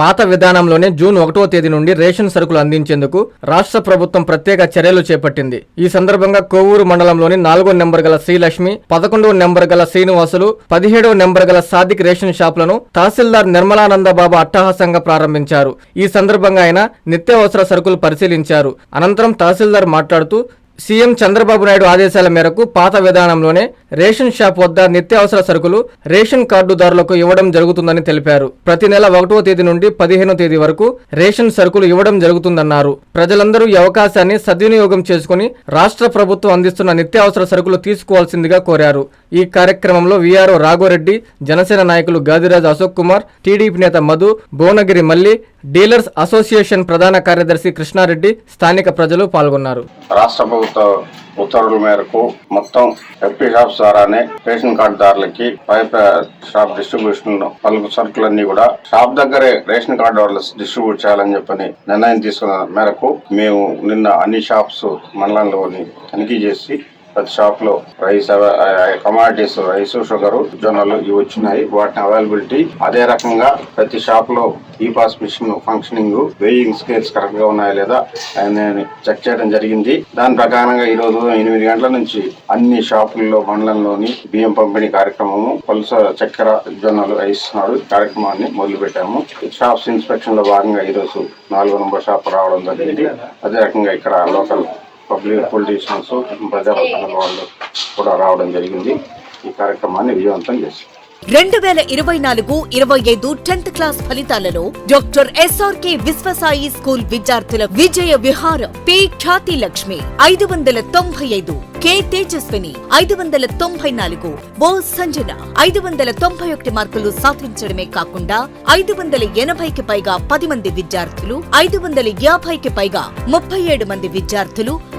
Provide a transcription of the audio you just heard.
పాత విధానంలోనే జూన్ ఒకటో తేదీ నుండి రేషన్ సరుకులు అందించేందుకు రాష్ట్ర ప్రభుత్వం ప్రత్యేక చర్యలు చేపట్టింది. ఈ సందర్భంగా కోవూరు మండలంలోని నాలుగో నెంబర్ గల శ్రీలక్ష్మి పదకొండవ నెంబర్ గల శ్రీనివాసులు పదిహేడవ నెంబర్ గల సాదిక్ రేషన్ షాపులను తహసీల్దార్ నిర్మలానంద బాబా అట్టహాసంగా ప్రారంభించారు. ఈ సందర్భంగా ఆయన నిత్యావసర సరుకులు పరిశీలించారు. అనంతరం తహసీల్దార్ మాట్లాడుతూ సీఎం చంద్రబాబు నాయుడు ఆదేశాల మేరకు పాత విధానంలోనే రేషన్ షాప్ వద్ద నిత్యావసర సరుకులు రేషన్ కార్డుదారులకు ఇవ్వడం జరుగుతుందని తెలిపారు. ప్రతి నెల ఒకటో తేదీ నుండి పదిహేనో తేదీ వరకు రేషన్ సరుకులు ఇవ్వడం జరుగుతుందన్నారు. ప్రజలందరూ ఈ అవకాశాన్ని సద్వినియోగం చేసుకుని రాష్ట్ర ప్రభుత్వం అందిస్తున్న నిత్యావసర సరుకులు తీసుకోవాల్సిందిగా కోరారు. ఈ కార్యక్రమంలో వీఆర్ఓ రాఘోరెడ్డి జనసేన నాయకులు గాదిరాజు అశోక్ కుమార్ టీడీపీ నేత మధు భువనగిరి మల్లి డీలర్స్ అసోసియేషన్ ప్రధాన కార్యదర్శి కృష్ణారెడ్డి స్థానిక ప్రజలు పాల్గొన్నారు. రాష్ట్ర ప్రభుత్వ ఉత్తర్వుల మేరకు మొత్తం ఎఫ్పీ షాప్స్ ద్వారానే రేషన్ కార్డు దారులకి పైప్ షాప్ డిస్ట్రిబ్యూషన్ పలుకు సరుకులన్నీ కూడా షాప్ దగ్గరే రేషన్ కార్డు వాళ్ళు డిస్ట్రిబ్యూట్ చేయాలని చెప్పని నిర్ణయం తీసుకున్న మేరకు మేము నిన్న అన్ని షాప్స్ మండలంలోని తనిఖీ చేసి ప్రతి షాప్లో రైస్ కమాడిటీస్ రైస్ షుగర్ జొన్నలు ఇవి వచ్చినాయి. వాటిని అవైలబిలిటీ అదే రకంగా ప్రతి షాప్లో e pos machine functioning weighing scales కరెక్ట్గా ఉన్నాయా లేదా నేను చెక్ చేయడం జరిగింది. దాని ప్రకారంగా ఈ రోజు ఎనిమిది గంటల నుంచి అన్ని షాపుల్లో మండలంలోని బియ్యం పంపిణీ కార్యక్రమము పలుస చక్కెర జొన్నలు ఇస్తున్నాడు కార్యక్రమాన్ని మొదలు పెట్టాము షాప్స్ ఇన్స్పెక్షన్లో భాగంగా ఈ రోజు నాలుగో నంబర్ షాప్ రావడం జరిగింది. అదే రకంగా ఇక్కడ లోకల్ పబ్లిక్ పొలిటీషియన్స్ ప్రజాప్రతినిధుల వాళ్ళు కూడా రావడం జరిగింది. ఈ కార్యక్రమాన్ని విజయవంతం చేశారు. రెండు వేల ఇరవై నాలుగు ఇరవై ఐదు టెన్త్ క్లాస్ ఫలితాలలో డాక్టర్ ఎస్ఆర్కే విశ్వసాయి స్కూల్ విద్యార్థుల విజయ విహారం పి ఖ్యాతి లక్ష్మి ఐదు వందల తొంభై ఐదు కె తేజస్విని ఐదు వందల తొంభై నాలుగు ఓ సంజన ఐదు వందల తొంభై ఒకటి మార్కులు సాధించడమే కాకుండా ఐదు వందల ఎనభైకి పైగా పది మంది విద్యార్థులు ఐదు వందల యాభైకి పైగా ముప్పై ఏడు మంది విద్యార్థులు